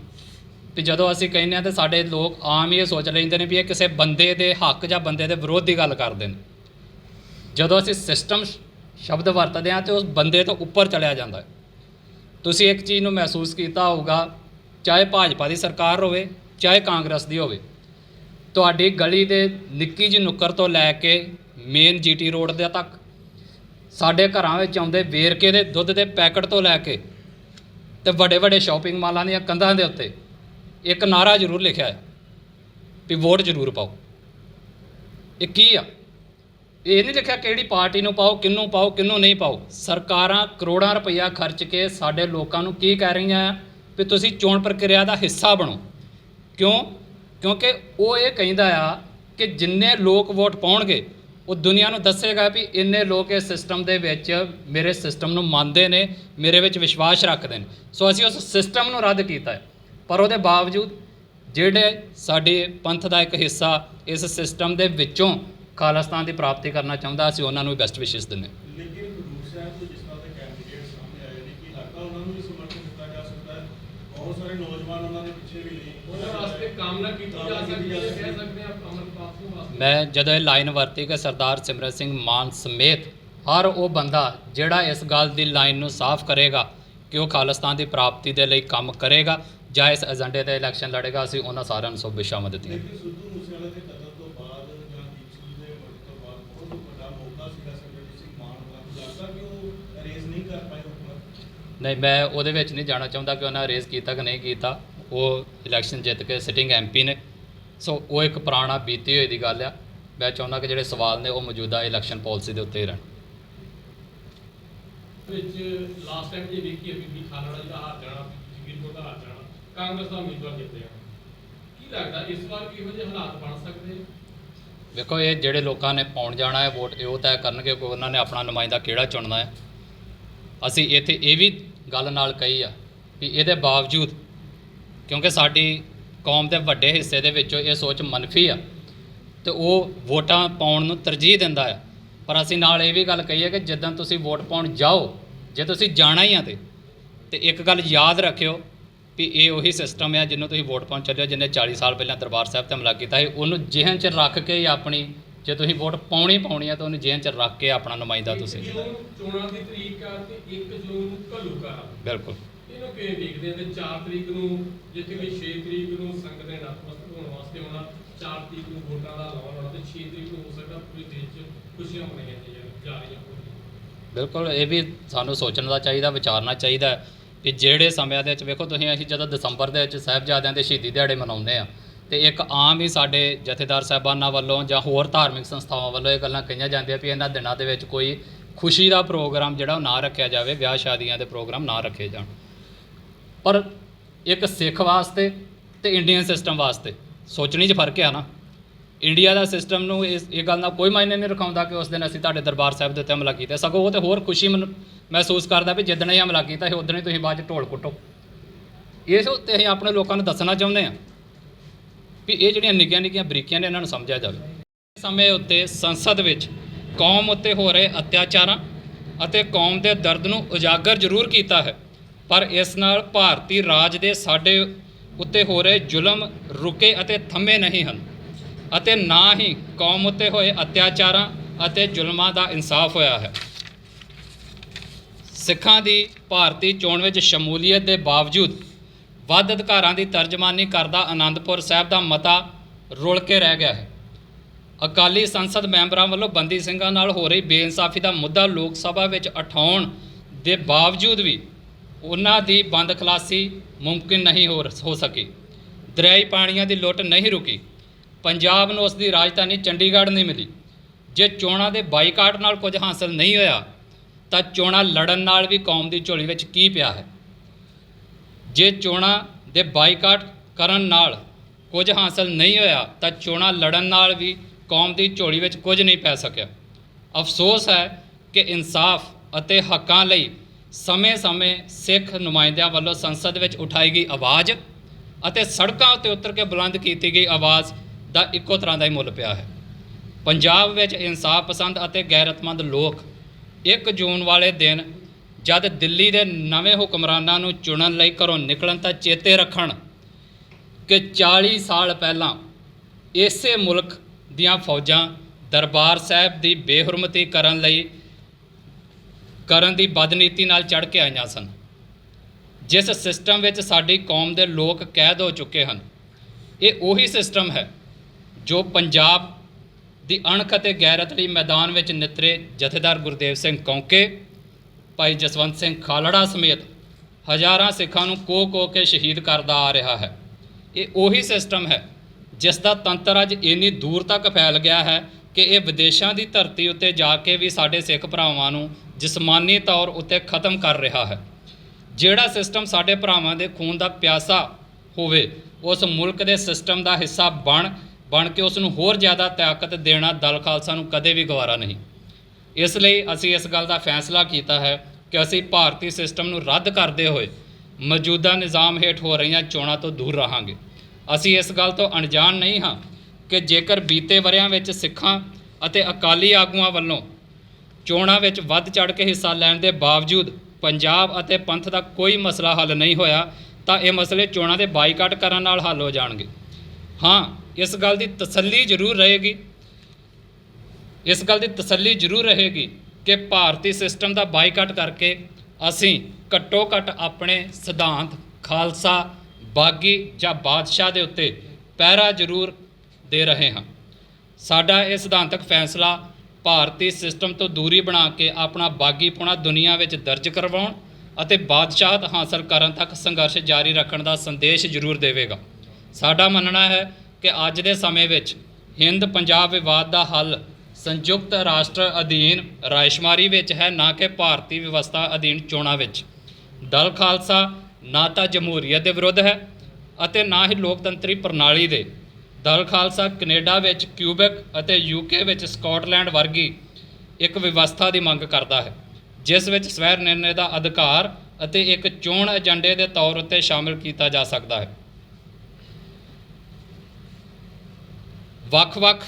ਤੇ ਜਦੋਂ ਅਸੀਂ ਕਹਿੰਦੇ ਆ ਤਾਂ ਸਾਡੇ ਲੋਕ ਆਮ ਹੀ ਇਹ ਸੋਚ ਲੈਂਦੇ ਨੇ ਵੀ ਇਹ ਕਿਸੇ ਬੰਦੇ ਦੇ ਹੱਕ ਜਾਂ ਬੰਦੇ ਦੇ ਵਿਰੋਧ ਦੀ ਗੱਲ ਕਰਦੇ ਨੇ। ਜਦੋਂ ਅਸੀਂ ਸਿਸਟਮ ਸ਼ਬਦ ਵਰਤਦੇ ਆ ਤੇ ਉਸ ਬੰਦੇ ਤੋਂ ਉੱਪਰ ਚਲਿਆ ਜਾਂਦਾ ਹੈ। ਤੁਸੀਂ ਇੱਕ ਚੀਜ਼ ਨੂੰ ਮਹਿਸੂਸ ਕੀਤਾ ਹੋਊਗਾ, ਚਾਹੇ ਭਾਜਪਾ ਦੀ ਸਰਕਾਰ ਹੋਵੇ, ਚਾਹੇ ਕਾਂਗਰਸ ਦੀ ਹੋਵੇ, ਤੁਹਾਡੀ ਗਲੀ ਦੇ ਨਿੱਕੀ ਜਿਹੀ ਨੁੱਕਰ ਤੋਂ ਲੈ ਕੇ ਮੇਨ ਜੀਟੀ ਰੋਡ ਦੇ ਤੱਕ, ਸਾਡੇ ਘਰਾਂ ਵਿੱਚ ਆਉਂਦੇ ਵੇਰਕੇ ਦੇ ਦੁੱਧ ਦੇ ਪੈਕਟ ਤੋਂ ਲੈ ਕੇ ਤੇ ਵੱਡੇ ਵੱਡੇ ਸ਼ਾਪਿੰਗ ਮਾਲਾਂ ਦੀਆਂ ਕੰਧਾਂ ਦੇ ਉੱਤੇ ਇੱਕ ਨਾਰਾ ਜ਼ਰੂਰ ਲਿਖਿਆ ਹੈ ਵੀ ਵੋਟ ਜ਼ਰੂਰ ਪਾਓ। ਇਹ ਕੀ ਆ? ਇਹ ਨਹੀਂ ਲਿਖਿਆ ਕਿਹੜੀ ਪਾਰਟੀ ਨੂੰ ਪਾਓ, ਕਿਹਨੂੰ ਪਾਓ, ਕਿਹਨੂੰ ਨਹੀਂ ਪਾਓ। ਸਰਕਾਰਾਂ ਕਰੋੜਾਂ ਰੁਪਈਆ ਖਰਚ ਕੇ ਸਾਡੇ ਲੋਕਾਂ ਨੂੰ ਕੀ ਕਹਿ ਰਹੀਆਂ ਆ? ਵੀ ਤੁਸੀਂ ਚੋਣ ਪ੍ਰਕਿਰਿਆ ਦਾ ਹਿੱਸਾ ਬਣੋ। ਕਿਉਂ? ਕਿਉਂਕਿ ਉਹ ਇਹ ਕਹਿੰਦਾ ਆ ਕਿ ਜਿੰਨੇ ਲੋਕ ਵੋਟ ਪਾਉਣਗੇ, ਉਹ ਦੁਨੀਆ ਨੂੰ ਦੱਸੇਗਾ ਵੀ ਇੰਨੇ ਲੋਕ ਇਸ ਸਿਸਟਮ ਦੇ ਵਿੱਚ ਮੇਰੇ ਸਿਸਟਮ ਨੂੰ ਮੰਨਦੇ ਨੇ, ਮੇਰੇ ਵਿੱਚ ਵਿਸ਼ਵਾਸ ਰੱਖਦੇ ਨੇ। ਸੋ ਅਸੀਂ ਉਸ ਸਿਸਟਮ ਨੂੰ ਰੱਦ ਕੀਤਾ ਹੈ। ਪਰ ਉਹਦੇ ਬਾਵਜੂਦ ਜਿਹੜੇ ਸਾਡੇ ਪੰਥ ਦਾ ਇੱਕ ਹਿੱਸਾ ਇਸ ਸਿਸਟਮ ਦੇ ਵਿੱਚੋਂ ਖਾਲਿਸਤਾਨ ਦੀ ਪ੍ਰਾਪਤੀ ਕਰਨਾ ਚਾਹੁੰਦਾ ਅਸੀਂ ਉਹਨਾਂ ਨੂੰ ਬੈਸਟ ਵਿਸ਼ੇਸ ਦਿੰਦੇ ਹਾਂ। ਲੇਕਿਨ ਖਡੂਰ ਸਾਹਿਬ ਤੋਂ ਜਿਸ ਤਰ੍ਹਾਂ ਦੇ ਕੈਂਡੀਡੇਟ ਸਾਹਮਣੇ ਆਏ ਨੇ ਕਿ ਲੱਗਦਾ ਉਹਨਾਂ ਨੂੰ ਵੀ ਸਮਰਥਨ ਦਿੱਤਾ ਜਾ ਸਕਦਾ ਹੈ? ਬਹੁਤ ਸਾਰੇ ਨੌਜਵਾਨ ਉਹਨਾਂ ਦੇ ਪਿੱਛੇ ਵੀ ਨੇ। ਉਹਨਾਂ ਵਾਸਤੇ ਕਾਮਨਾ ਕੀਤੀ ਜਾ ਸਕਦੀ ਹੈ ਕਹਿ ਸਕਦੇ ਆ ਅਮਰਪਾਲ ਸਿੰਘ ਵਾਸਤੇ। ਮੈਂ ਜਦੋਂ ਇਹ ਲਾਈਨ ਵਰਤੀ ਕਿ ਸਰਦਾਰ ਸਿਮਰਨ ਸਿੰਘ ਮਾਨ ਸਮੇਤ ਹਰ ਉਹ ਬੰਦਾ ਜਿਹੜਾ ਇਸ ਗੱਲ ਦੀ ਲਾਈਨ ਨੂੰ ਸਾਫ਼ ਕਰੇਗਾ ਕਿ ਉਹ ਖਾਲਿਸਤਾਨ ਦੀ ਪ੍ਰਾਪਤੀ ਦੇ ਲਈ ਕੰਮ ਕਰੇਗਾ ਜਾਂ ਇਸ ਏਜੰਡੇ ਤੇ ਇਲੈਕਸ਼ਨ ਲੜੇਗਾ ਅਸੀਂ ਉਹਨਾਂ ਸਾਰਿਆਂ ਨੂੰ ਸ਼ੁਭੇਛਾਵਾਂ ਦਿੱਤੀਆਂ। ਲੇਕਿਨ ਸਿੱਧੂ ਮੂਸੇਵਾਲੇ ਦੇ ਕਤਲ ਤੋਂ ਬਾਅਦ ਜਾਂ ਦੀਪ ਸਿੰਘ ਦੇ ਮਰਨ ਤੋਂ ਬਾਅਦ ਬਹੁਤ ਵੱਡਾ ਮੌਕਾ ਸੀਗਾ ਸਿਮਰਜੀਤ ਸਿੰਘ ਮਾਨ ਦਾ। ਲੱਗਦਾ ਕਿ ਉਹ ਅਰੇਜ਼ ਨਹੀਂ ਕਰ ਪਾਏ ਉੱਪਰ ਨਹੀਂ ਮੈਂ ਉਹਦੇ ਵਿੱਚ ਨਹੀਂ ਜਾਣਾ ਚਾਹੁੰਦਾ ਕਿ ਉਹਨਾਂ ਰੇਜ਼ ਕੀਤਾ ਕਿ ਨਹੀਂ ਕੀਤਾ। ਉਹ ਇਲੈਕਸ਼ਨ ਜਿੱਤ ਕੇ ਸਿਟਿੰਗ ਐਮਪੀ ਨੇ। ਸੋ ਉਹ ਇੱਕ ਪੁਰਾਣਾ ਬੀਤੀ ਹੋਈ ਦੀ ਗੱਲ ਆ। ਮੈਂ ਚਾਹੁੰਦਾ ਕਿ ਜਿਹੜੇ ਸਵਾਲ ਨੇ ਉਹ ਮੌਜੂਦਾ ਇਲੈਕਸ਼ਨ ਪਾਲਿਸੀ ਦੇ ਉੱਤੇ ਹੀ ਰਹਿਣ। ਵਿੱਚ ਲਾਸਟ ਟਾਈਮ ਜੇ ਵੇਖੀ ਬੀਬੀ ਖਾਲੜਾ ਜੀ ਦਾ ਹਾਰ ਜਾਣਾ ਜਗੀਰਪੁਰ ਦਾ ਹਾਰ ਜਾਣਾ। ਕਾਂਗਰਸ ਦਾ ਉਮੀਦਵਾਰ ਜਿੱਤਿਆ। ਕੀ ਲੱਗਦਾ, ਇਸ ਵਾਰ ਵੀ ਜਿਹੇ ਹਾਲਾਤ ਬਣ ਸਕਦੇ? ਵੇਖੋ ਇਹ ਜਿਹੜੇ ਲੋਕਾਂ ਨੇ ਪਾਉਣ ਜਾਣਾ ਹੈ, ਵੋਟ ਇਹ ਉਹ ਤੈਅ ਕਰਨਗੇ ਕਿ ਉਹਨਾਂ ਨੇ ਆਪਣਾ ਨੁਮਾਇੰਦਾ ਕਿਹੜਾ ਚੁਣਨਾ ਹੈ। ਅਸੀਂ ਇੱਥੇ ਇਹ ਵੀ ਗੱਲ ਨਾਲ ਕਹੀ ਆ ਵੀ ਇਹਦੇ ਬਾਵਜੂਦ, ਕਿਉਂਕਿ ਸਾਡੀ ਕੌਮ ਦੇ ਵੱਡੇ ਹਿੱਸੇ ਦੇ ਵਿੱਚੋਂ ਇਹ ਸੋਚ ਮੰਨਫੀ ਆ, ਤੇ ਉਹ ਵੋਟਾਂ ਪਾਉਣ ਨੂੰ ਤਰਜੀਹ ਦਿੰਦਾ ਆ। ਪਰ ਅਸੀਂ ਨਾਲ ਇਹ ਵੀ ਗੱਲ ਕਹੀ ਹੈ ਕਿ ਜਦੋਂ ਤੁਸੀਂ ਵੋਟ ਪਾਉਣ ਜਾਓ, ਜੇ ਤੁਸੀਂ ਜਾਣਾ ਹੀ ਆ ਤੇ ਤੇ ਇੱਕ ਗੱਲ ਯਾਦ ਰੱਖਿਓ ਵੀ ਇਹ ਉਹੀ ਸਿਸਟਮ ਆ ਜਿਹਨੂੰ ਤੁਸੀਂ ਵੋਟ ਪਾਉਣ ਚੱਲਿਓ ਜਿਹਨੇ 40 ਸਾਲ ਪਹਿਲਾਂ ਦਰਬਾਰ ਸਾਹਿਬ ਤੇ ਹਮਲਾ ਕੀਤਾ ਸੀ ਉਹਨੂੰ ਜਿਹਨ ਚ ਰੱਖ ਕੇ ਹੀ ਆਪਣੀ ਜੇ ਤੁਸੀਂ ਵੋਟ ਪਾਉਣੀ ਪਾਉਣੀ ਆ ਤਾਂ ਉਹਨੂੰ ਜਿਹਨ ਚ ਰੱਖ ਕੇ ਆਪਣਾ ਨੁਮਾਇੰਦਾ ਤੁਸੀਂ। ਚੋਣਾਂ ਦੀ ਤਰੀਕ ਆ ਤੇ 1 ਜੂਨ ਨੂੰ ਘੱਲੂਘਾਰਾ ਬਿਲਕੁਲ। ਇਹਨੂੰ ਕਿਵੇਂ ਦੇਖਦੇ ਤੇ 4 ਤਰੀਕ ਨੂੰ ਜਿੱਥੇ ਕਿ 6 ਤਰੀਕ ਨੂੰ ਸੰਗਤ ਦੇ ਨਤਮਸਤਕ ਹੋਣ ਵਾਸਤੇ ਆਉਣਾ 4 ਤਰੀਕ ਨੂੰ ਵੋਟਾਂ ਦਾ ਐਲਾਨ ਹੋਣਾ ਤੇ 6 ਤਰੀਕ ਨੂੰ ਹੋ ਸਕਦਾ ਪੂਰੇ ਦੇਸ਼ 'ਚ ਖੁਸ਼ੀਆਂ ਮਨਾਈਆਂ ਜਾ ਰਹੀਆਂ ਬਿਲਕੁਲ ਇਹ ਵੀ ਸਾਨੂੰ ਸੋਚਣ ਦਾ ਚਾਹੀਦਾ ਵਿਚਾਰਨਾ ਚਾਹੀਦਾ। ਹੈ ਕਿ ਜਿਹੜੇ ਸਮਿਆਂ ਦੇ ਵਿੱਚ ਵੇਖੋ ਤੁਸੀਂ, ਅਸੀਂ ਜਦੋਂ ਦਸੰਬਰ ਦੇ ਵਿੱਚ ਸਾਹਿਬਜ਼ਾਦਿਆਂ ਦੇ ਸ਼ਹੀਦੀ ਦਿਹਾੜੇ ਮਨਾਉਂਦੇ ਆ ਤੇ ਇੱਕ ਆਮ ਹੀ ਸਾਡੇ ਜਥੇਦਾਰ ਸਾਹਿਬਾਨਾਂ ਵੱਲੋਂ ਜਾਂ ਹੋਰ ਧਾਰਮਿਕ ਸੰਸਥਾਵਾਂ ਵੱਲੋਂ ਇਹ ਗੱਲਾਂ ਕਹੀਆਂ ਜਾਂਦੀਆਂ ਵੀ ਇਹਨਾਂ ਦਿਨਾਂ ਦੇ ਵਿੱਚ ਕੋਈ ਖੁਸ਼ੀ ਦਾ ਪ੍ਰੋਗਰਾਮ ਜਿਹੜਾ ਉਹ ਨਾ ਰੱਖਿਆ ਜਾਵੇ, ਵਿਆਹ ਸ਼ਾਦੀਆਂ ਦੇ ਪ੍ਰੋਗਰਾਮ ਨਾ ਰੱਖੇ ਜਾਣ। ਪਰ ਇੱਕ ਸਿੱਖ ਵਾਸਤੇ ਤੇ ਇੰਡੀਅਨ ਸਿਸਟਮ ਵਾਸਤੇ ਸੋਚਣੀ 'ਚ ਫ਼ਰਕ ਆ ਨਾ। ਇੰਡੀਆ ਦਾ ਸਿਸਟਮ ਨੂੰ ਇਸ, ਇਹ ਗੱਲ ਨਾਲ ਕੋਈ ਮਾਇਨੇ ਨਹੀਂ ਰਖਾਉਂਦਾ ਕਿ ਉਸ ਦਿਨ ਅਸੀਂ ਤੁਹਾਡੇ ਦਰਬਾਰ ਸਾਹਿਬ ਦੇ ਉੱਤੇ ਹਮਲਾ ਕੀਤਾ। ਸਗੋਂ ਉਹ ਤੇ ਹੋਰ ਖੁਸ਼ੀ ਮਨ- ਮਹਿਸੂਸ ਕਰਦਾ ਵੀ ਜਿੱਦਣ ਹੀ ਹਮਲਾ ਕੀਤਾ ਸੀ ਉਦੋਂ ਹੀ ਤੁਸੀਂ ਬਾਅਦ 'ਚ ਢੋਲ ਕੁੱਟੋ। ਇਸ ਉੱਤੇ ਅਸੀਂ ਆਪਣੇ ਲੋਕਾਂ ਨੂੰ ਦੱਸਣਾ ਚਾਹੁੰਦੇ ਹਾਂ ਵੀ ਇਹ ਜਿਹੜੀਆਂ ਨਿੱਕੀਆਂ ਨਿੱਕੀਆਂ ਬਰੀਕੀਆਂ ਨੇ, ਇਹਨਾਂ ਨੂੰ ਸਮਝਿਆ ਜਾਵੇ। ਸਮੇਂ ਉੱਤੇ ਸੰਸਦ ਵਿੱਚ ਕੌਮ ਉੱਤੇ ਹੋ ਰਹੇ ਅਤਿਆਚਾਰਾਂ ਅਤੇ ਕੌਮ ਦੇ ਦਰਦ ਨੂੰ ਉਜਾਗਰ ਜ਼ਰੂਰ ਕੀਤਾ ਹੈ। ਪਰ ਇਸ ਨਾਲ ਭਾਰਤੀ ਰਾਜ ਦੇ ਸਾਡੇ ਉੱਤੇ ਹੋ ਰਹੇ ਜ਼ੁਲਮ ਰੁਕੇ ਅਤੇ ਥੰਮੇ ਨਹੀਂ ਹਨ। ਅਤੇ ਨਾ ਹੀ ਕੌਮ ਉੱਤੇ ਹੋਏ ਅਤਿਆਚਾਰਾਂ ਅਤੇ ਜ਼ੁਲਮਾਂ ਦਾ ਇਨਸਾਫ ਹੋਇਆ ਹੈ। ਸਿੱਖਾਂ ਦੀ ਭਾਰਤੀ ਚੋਣ ਵਿੱਚ ਸ਼ਮੂਲੀਅਤ ਦੇ ਬਾਵਜੂਦ ਵੱਧ ਅਧਿਕਾਰਾਂ ਦੀ ਤਰਜਮਾਨੀ ਕਰਦਾ ਆਨੰਦਪੁਰ ਸਾਹਿਬ ਦਾ ਮਤਾ ਰੁਲ ਕੇ ਰਹਿ ਗਿਆ ਹੈ। ਅਕਾਲੀ ਸੰਸਦ ਮੈਂਬਰਾਂ ਵੱਲੋਂ ਬੰਦੀ ਸਿੰਘਾਂ ਨਾਲ ਹੋ ਰਹੀ ਬੇਇਨਸਾਫੀ ਦਾ ਮੁੱਦਾ ਲੋਕ ਸਭਾ ਵਿੱਚ ਉਠਾਉਣ ਦੇ ਬਾਵਜੂਦ ਵੀ ਉਹਨਾਂ ਦੀ ਬੰਦ ਖਲਾਸੀ ਮੁਮਕਿਨ ਨਹੀਂ ਹੋ ਹੋ ਸਕੀ। ਦਰਿਆਈ ਪਾਣੀਆਂ ਦੀ ਲੁੱਟ ਨਹੀਂ ਰੁਕੀ। ਪੰਜਾਬ ਨੂੰ ਉਸ ਦੀ ਰਾਜਧਾਨੀ ਚੰਡੀਗੜ੍ਹ ਨਹੀਂ ਮਿਲੀ। ਜੇ ਚੋਣਾਂ ਦੇ ਬਾਈਕਾਟ ਨਾਲ ਕੁਝ ਹਾਸਲ ਨਹੀਂ ਹੋਇਆ, ਤਾਂ ਚੋਣਾਂ ਲੜਨ ਨਾਲ ਵੀ ਕੌਮ ਦੀ ਝੋਲੀ ਵਿੱਚ ਕੀ ਪਿਆ ਹੈ? ਜੇ ਚੋਣਾਂ ਦੇ ਬਾਈਕਾਟ ਕਰਨ ਨਾਲ ਕੁਝ ਹਾਸਲ ਨਹੀਂ ਹੋਇਆ, ਤਾਂ ਚੋਣਾਂ ਲੜਨ ਨਾਲ ਵੀ ਕੌਮ ਦੀ ਝੋਲੀ ਵਿੱਚ ਕੁਝ ਨਹੀਂ ਪੈ ਸਕਿਆ। ਅਫਸੋਸ ਹੈ ਕਿ ਇਨਸਾਫ ਅਤੇ ਹੱਕਾਂ ਲਈ ਸਮੇਂ-ਸਮੇਂ ਸਿੱਖ ਨੁਮਾਇੰਦਿਆਂ ਵੱਲੋਂ ਸੰਸਦ ਵਿੱਚ ਉਠਾਈ ਗਈ ਆਵਾਜ਼ ਅਤੇ ਸੜਕਾਂ ਉੱਤੇ ਉਤਰ ਕੇ ਬੁਲੰਦ ਕੀਤੀ ਗਈ ਆਵਾਜ਼ ਦਾ ਇੱਕੋ ਤਰ੍ਹਾਂ ਦਾ ਹੀ ਮੁੱਲ ਪਿਆ ਹੈ। ਪੰਜਾਬ ਵਿੱਚ ਇਨਸਾਫ ਪਸੰਦ ਅਤੇ ਗੈਰਤਮੰਦ ਲੋਕ 1 ਜੂਨ ਵਾਲੇ ਦਿਨ ਜਦ ਦਿੱਲੀ ਦੇ ਨਵੇਂ ਹੁਕਮਰਾਨਾਂ ਨੂੰ ਚੁਣਨ ਲਈ ਘਰੋਂ ਨਿਕਲਣ ਤਾਂ ਚੇਤੇ ਰੱਖਣ ਕਿ 40 ਸਾਲ ਪਹਿਲਾਂ ਇਸੇ ਮੁਲਕ ਦੀਆਂ ਫੌਜਾਂ ਦਰਬਾਰ ਸਾਹਿਬ ਦੀ ਬੇਹਰਮਤੀ ਕਰਨ ਲਈ, ਕਰਨ ਦੀ ਬਦਨੀਤੀ ਨਾਲ ਚੜ ਕੇ ਆਈਆਂ ਸਨ। ਜਿਸ ਸਿਸਟਮ ਵਿੱਚ ਸਾਡੀ ਕੌਮ ਦੇ ਲੋਕ ਕੈਦ ਹੋ ਚੁੱਕੇ ਹਨ, ਇਹ ਉਹੀ ਸਿਸਟਮ ਹੈ ਜੋ ਪੰਜਾਬ ਦੀ ਅਣਖ ਅਤੇ ਗੈਰਤ ਲਈ ਮੈਦਾਨ ਵਿੱਚ ਨਿਤਰੇ ਜਥੇਦਾਰ ਗੁਰਦੇਵ ਸਿੰਘ ਕੌਂਕੇ, ਭਾਈ ਜਸਵੰਤ ਸਿੰਘ ਖਾਲੜਾ ਸਮੇਤ ਹਜ਼ਾਰਾਂ ਸਿੱਖਾਂ ਨੂੰ ਕੋ ਕੋ ਕੇ ਸ਼ਹੀਦ ਕਰਦਾ ਆ ਰਿਹਾ ਹੈ। ਇਹ ਉਹੀ ਸਿਸਟਮ ਹੈ ਜਿਸ ਦਾ ਤੰਤਰ ਅੱਜ ਇੰਨੀ ਦੂਰ ਤੱਕ ਫੈਲ ਗਿਆ ਹੈ ਕਿ ਇਹ ਵਿਦੇਸ਼ਾਂ ਦੀ ਧਰਤੀ ਉੱਤੇ ਜਾ ਕੇ ਵੀ ਸਾਡੇ ਸਿੱਖ ਭਰਾਵਾਂ ਨੂੰ ਜਿਸਮਾਨੀ ਤੌਰ ਉੱਤੇ ਖਤਮ ਕਰ ਰਿਹਾ ਹੈ। ਜਿਹੜਾ ਸਿਸਟਮ ਸਾਡੇ ਭਰਾਵਾਂ ਦੇ ਖੂਨ ਦਾ ਪਿਆਸਾ ਹੋਵੇ, ਉਸ ਮੁਲਕ ਦੇ ਸਿਸਟਮ ਦਾ ਹਿੱਸਾ ਬਣ ਬਣ ਕੇ ਉਸ ਨੂੰ ਹੋਰ ਜ਼ਿਆਦਾ ਤਾਕਤ ਦੇਣਾ ਦਲ ਖਾਲਸਾ ਨੂੰ ਕਦੇ ਵੀ ਗਵਾਰਾ ਨਹੀਂ। ਇਸ ਲਈ ਅਸੀਂ ਇਸ ਗੱਲ ਦਾ ਫੈਸਲਾ ਕੀਤਾ ਹੈ ਕਿ ਅਸੀਂ ਭਾਰਤੀ ਸਿਸਟਮ ਨੂੰ ਰੱਦ ਕਰਦੇ ਹੋਏ ਮੌਜੂਦਾ ਨਿਜ਼ਾਮ ਹੇਠ ਹੋ ਰਹੀਆਂ ਚੋਣਾਂ ਤੋਂ ਦੂਰ ਰਹਾਂਗੇ। ਅਸੀਂ ਇਸ ਗੱਲ ਤੋਂ ਅਣਜਾਣ ਨਹੀਂ ਹਾਂ ਕਿ ਜੇਕਰ ਬੀਤੇ ਵਰਿਆਂ ਵਿੱਚ ਸਿੱਖਾਂ ਅਤੇ ਅਕਾਲੀ ਆਗੂਆਂ ਵੱਲੋਂ ਚੋਣਾਂ ਵਿੱਚ ਵੱਧ ਚੜ ਕੇ ਹਿੱਸਾ ਲੈਣ ਦੇ ਬਾਵਜੂਦ ਪੰਜਾਬ ਅਤੇ ਪੰਥ ਦਾ ਕੋਈ ਮਸਲਾ ਹੱਲ ਨਹੀਂ ਹੋਇਆ, ਤਾਂ ਇਹ ਮਸਲੇ ਚੋਣਾਂ ਦੇ ਬਾਈਕਾਟ ਕਰਨ ਨਾਲ ਹੱਲ ਹੋ ਜਾਣਗੇ। ਹਾਂ ਇਸ ਗੱਲ ਦੀ ਤਸੱਲੀ ਜ਼ਰੂਰ ਰਹੇਗੀ। ਇਸ ਗੱਲ ਦੀ ਤਸੱਲੀ ਜ਼ਰੂਰ ਰਹੇਗੀ ਕਿ ਭਾਰਤੀ ਸਿਸਟਮ ਦਾ ਬਾਈਕਾਟ ਕਰਕੇ ਅਸੀਂ ਘੱਟੋ ਘੱਟ ਆਪਣੇ ਸਿਧਾਂਤ, ਖਾਲਸਾ, ਬਾਗੀ ਜਾਂ ਬਾਦਸ਼ਾਹ ਦੇ ਉੱਤੇ ਪਹਿਰਾ ਜ਼ਰੂਰ ਦੇ ਰਹੇ ਹਾਂ। ਸਾਡਾ ਇਹ ਸਿਧਾਂਤਕ ਫੈਸਲਾ ਭਾਰਤੀ ਸਿਸਟਮ ਤੋਂ ਦੂਰੀ ਬਣਾ ਕੇ ਆਪਣਾ ਬਾਗੀਪੁਣਾ ਦੁਨੀਆ ਵਿੱਚ ਦਰਜ ਕਰਵਾਉਣ ਅਤੇ ਬਾਦਸ਼ਾਹਤ ਹਾਸਲ ਕਰਨ ਤੱਕ ਸੰਘਰਸ਼ ਜਾਰੀ ਰੱਖਣ ਦਾ ਸੰਦੇਸ਼ ਜ਼ਰੂਰ ਦੇਵੇਗਾ। ਸਾਡਾ ਮੰਨਣਾ ਹੈ ਕਿ ਅੱਜ ਦੇ ਸਮੇਂ ਵਿੱਚ ਹਿੰਦ ਪੰਜਾਬ ਵਿਵਾਦ ਦਾ ਹੱਲ ਸੰਯੁਕਤ ਰਾਸ਼ਟਰ ਅਧੀਨ ਰਾਇਸ਼ਮਾਰੀ ਵਿੱਚ ਹੈ, ਨਾ ਕਿ ਭਾਰਤੀ ਵਿਵਸਥਾ ਅਧੀਨ ਚੋਣਾਂ ਵਿੱਚ। ਦਲ ਖਾਲਸਾ ਨਾ ਤਾਂ ਜਮਹੂਰੀਅਤ ਦੇ ਵਿਰੁੱਧ ਹੈ ਅਤੇ ਨਾ ਹੀ ਲੋਕਤੰਤਰੀ ਪ੍ਰਣਾਲੀ ਦੇ। ਦਲ ਖਾਲਸਾ ਕੈਨੇਡਾ ਵਿੱਚ ਕਿਊਬਕ ਅਤੇ ਯੂਕੇ ਵਿੱਚ ਸਕਾਟਲੈਂਡ ਵਰਗੀ ਇੱਕ ਵਿਵਸਥਾ ਦੀ ਮੰਗ ਕਰਦਾ ਹੈ, ਜਿਸ ਵਿੱਚ ਸਵੈ ਨਿਰਣੇ ਦਾ ਅਧਿਕਾਰ ਅਤੇ ਇੱਕ ਚੋਣ ਏਜੰਡੇ ਦੇ ਤੌਰ ਉੱਤੇ ਸ਼ਾਮਿਲ ਕੀਤਾ ਜਾ ਸਕਦਾ ਹੈ। ਵੱਖ-ਵੱਖ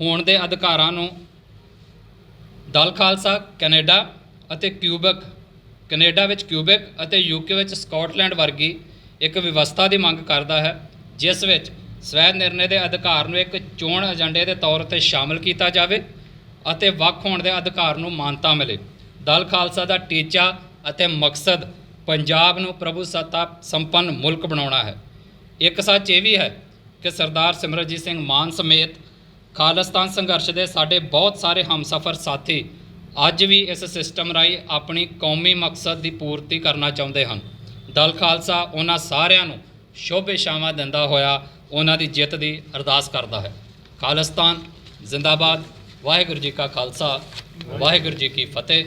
ਹੋਣ ਦੇ ਅਧਿਕਾਰਾਂ ਨੂੰ ਦਲ ਖਾਲਸਾ ਕੈਨੇਡਾ ਅਤੇ ਕਿਊਬਕ, ਕੈਨੇਡਾ ਵਿੱਚ ਕਿਊਬਕ ਅਤੇ ਯੂਕੇ ਵਿੱਚ ਸਕਾਟਲੈਂਡ ਵਰਗੀ ਇੱਕ ਵਿਵਸਥਾ ਦੀ ਮੰਗ ਕਰਦਾ ਹੈ, ਜਿਸ ਵਿੱਚ ਸਵੈ ਨਿਰਣੇ ਦੇ ਅਧਿਕਾਰ ਨੂੰ ਇੱਕ ਚੋਣ ਏਜੰਡੇ ਦੇ ਤੌਰ 'ਤੇ ਸ਼ਾਮਲ ਕੀਤਾ ਜਾਵੇ ਅਤੇ ਵੱਖ ਹੋਣ ਦੇ ਅਧਿਕਾਰ ਨੂੰ ਮਾਨਤਾ ਮਿਲੇ। ਦਲ ਖਾਲਸਾ ਦਾ ਟੀਚਾ ਅਤੇ ਮਕਸਦ ਪੰਜਾਬ ਨੂੰ ਪ੍ਰਭੂ ਸੱਤਾ ਸੰਪੰਨ ਮੁਲਕ ਬਣਾਉਣਾ ਹੈ। ਇੱਕ ਸੱਚ ਇਹ ਵੀ ਹੈ ਕਿ ਸਰਦਾਰ ਸਿਮਰਜੀਤ ਸਿੰਘ ਮਾਨ ਸਮੇਤ ਖਾਲਿਸਤਾਨ ਸੰਘਰਸ਼ ਦੇ ਸਾਡੇ ਬਹੁਤ ਸਾਰੇ ਹਮਸਫਰ ਸਾਥੀ ਅੱਜ ਵੀ ਇਸ ਸਿਸਟਮ ਰਾਹੀਂ ਆਪਣੀ ਕੌਮੀ ਮਕਸਦ ਦੀ ਪੂਰਤੀ ਕਰਨਾ ਚਾਹੁੰਦੇ ਹਨ। ਦਲ ਖਾਲਸਾ ਉਹਨਾਂ ਸਾਰਿਆਂ ਨੂੰ ਸ਼ੁਭ ਇਸ਼ਾਵਾਂ ਦਿੰਦਾ ਹੋਇਆ ਉਹਨਾਂ ਦੀ ਜਿੱਤ ਦੀ ਅਰਦਾਸ ਕਰਦਾ ਹੈ। ਖਾਲਿਸਤਾਨ ਜ਼ਿੰਦਾਬਾਦ। ਵਾਹਿਗੁਰੂ ਜੀ ਕਾ ਖਾਲਸਾ। ਵਾਹਿਗੁਰੂ ਜੀ ਕੀ ਫਤਿਹ।